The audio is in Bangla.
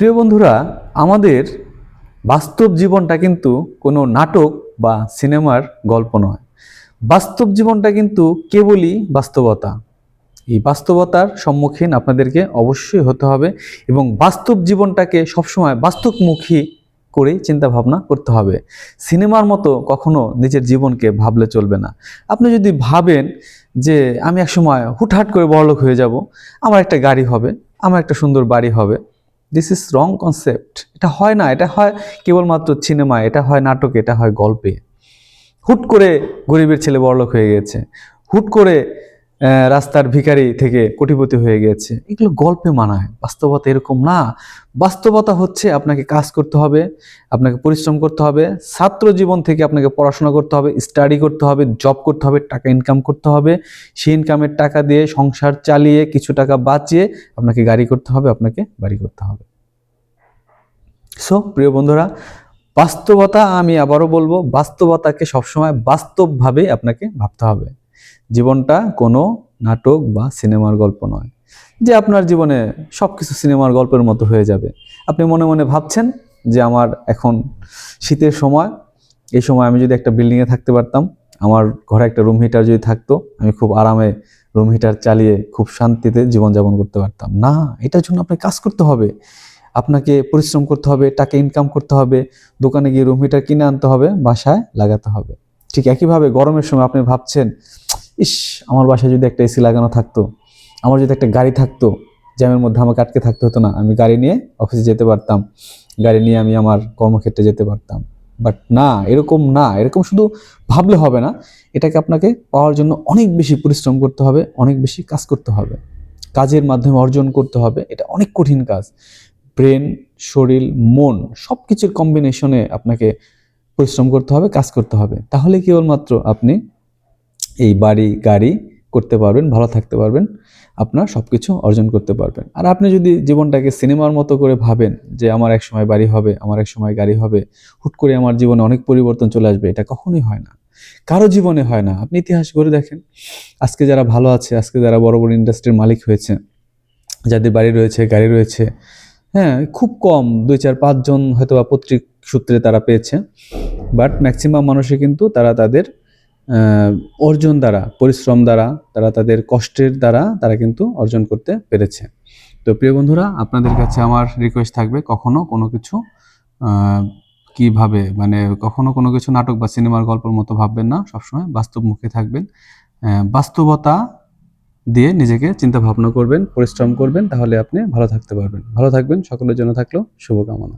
প্রিয় বন্ধুরা, আমাদের বাস্তব জীবনটা কিন্তু কোনো নাটক বা সিনেমার গল্প নয়। বাস্তব জীবনটা কিন্তু কেবলই বাস্তবতা। এই বাস্তবতার সম্মুখীন আপনাদেরকে অবশ্যই হতে হবে এবং বাস্তব জীবনটাকে সবসময় বাস্তবমুখী করে চিন্তা ভাবনা করতে হবে। সিনেমার মতো কখনো নিজের জীবনকে ভাবলে চলবে না। আপনি যদি ভাবেন যে, আমি একসময় হুটহাট করে বড়লোক হয়ে যাব, আমার একটা গাড়ি হবে, আমার একটা সুন্দর বাড়ি হবে দিস ইজ রং কনসেপ্ট এটা হয় না, এটা হয় কেবলমাত্র সিনেমায় এটা হয় নাটকে, এটা হয় গল্পে। হুট করে গরিবের ছেলে বড়লোক হয়ে গেছে। হুট করে রাস্তার ভিখারি থেকে কোটিপতি হয়ে গেছে এগুলো গল্পে মানায়, বাস্তবতা এরকম না। বাস্তবতা হচ্ছে আপনাকে কাজ করতে হবে, আপনাকে পরিশ্রম করতে হবে, ছাত্র জীবন থেকে আপনাকে পড়াশোনা করতে হবে স্টাডি করতে হবে জব করতে হবে, টাকা ইনকাম করতে হবে। সেই ইনকামের টাকা দিয়ে সংসার চালিয়ে কিছু টাকা বাঁচিয়ে আপনাকে গাড়ি করতে হবে, আপনাকে বাড়ি করতে হবে। সো প্রিয় বন্ধুরা, বাস্তবতা আমি আবারও বলব, বাস্তবতাকে সবসময় বাস্তবভাবে আপনাকে ভাবতে হবে। জীবনটা কোনো নাটক বা সিনেমার গল্প নয়। যে আপনার জীবনে সব কিছু সিনেমার গল্পের মতো হয়ে যাবে। আপনি মনে মনে ভাবছেন যে আমার এখন শীতের সময়, এই সময় আমি যদি একটা বিল্ডিংয়ে থাকতে পারতাম, আমার ঘরে একটা রুম হিটার যদি থাকতো, আমি খুব আরামে রুম হিটার চালিয়ে খুব শান্তিতে জীবনযাপন করতে পারতাম। না, এটার জন্য আপনাকে কাজ করতে হবে। আপনাকে পরিশ্রম করতে হবে, টাকা ইনকাম করতে হবে, দোকানে গিয়ে রুম হিটার কিনে আনতে হবে, বাসায় লাগাতে হবে। ঠিক একইভাবে গরমের সময় আপনি ভাবছেন ইস, আমার বাসায় যদি একটা এসি লাগানো থাকতো, আমার যদি একটা গাড়ি থাকতো, জ্যামের মধ্যে আমাকে আটকে থাকতে হতো না, আমি গাড়ি নিয়ে অফিসে যেতে পারতাম। গাড়ি নিয়ে আমি আমার কর্মক্ষেত্রে যেতে পারতাম। বাট না, এরকম না, এরকম শুধু ভাবলে হবে না, এটাকে আপনাকে পাওয়ার জন্য অনেক বেশি পরিশ্রম করতে হবে, অনেক বেশি কাজ করতে হবে। কাজের মাধ্যমে অর্জন করতে হবে, এটা অনেক কঠিন কাজ। ব্রেন শরীর, মন সব কিছুর কম্বিনেশনে আপনাকে পরিশ্রম করতে হবে, কাজ করতে হবে। তাহলে কেবলমাত্র আপনি এই বাড়ি, গাড়ি করতে পারবেন, ভালো থাকতে পারবেন, আপনার সব কিছু অর্জন করতে পারবেন। আর আপনি যদি জীবনটাকে সিনেমার মতো করে ভাবেন যে আমার এক সময় বাড়ি হবে, আমার এক সময় গাড়ি হবে, হুট করে আমার জীবনে অনেক পরিবর্তন চলে আসবে, এটা কখনোই হয় না। কারও জীবনে হয় না। আপনি ইতিহাস করে দেখেন। আজকে যারা ভালো আছে, আজকে যারা বড় বড় ইন্ডাস্ট্রির মালিক হয়েছে, যাদের বাড়ি রয়েছে, গাড়ি রয়েছে হ্যাঁ খুব কম, দুই চার, পাঁচজন হয়তো বা পত্রিক সূত্রে তারা পেয়েছে। বাট ম্যাক্সিমাম মানুষে কিন্তু তারা তাদের অর্জন দ্বারা, পরিশ্রম দ্বারা, তারা তাদের কষ্টের দ্বারা তারা কিন্তু অর্জন করতে পেরেছে। তো প্রিয় বন্ধুরা, আপনাদের কাছে আমার রিকোয়েস্ট থাকবে কখনো কোনো কিছু কীভাবে মানে কখনো কোনো কিছু নাটক বা সিনেমার গল্পের মতো ভাববেন না, সবসময় বাস্তবমুখী থাকবেন। বাস্তবতা দিয়ে নিজেকে চিন্তা ভাবনা করবেন, পরিশ্রম করবেন, তাহলে আপনি ভালো থাকতে পারবেন। ভালো থাকবেন, সকলের জন্য থাকল শুভকামনা।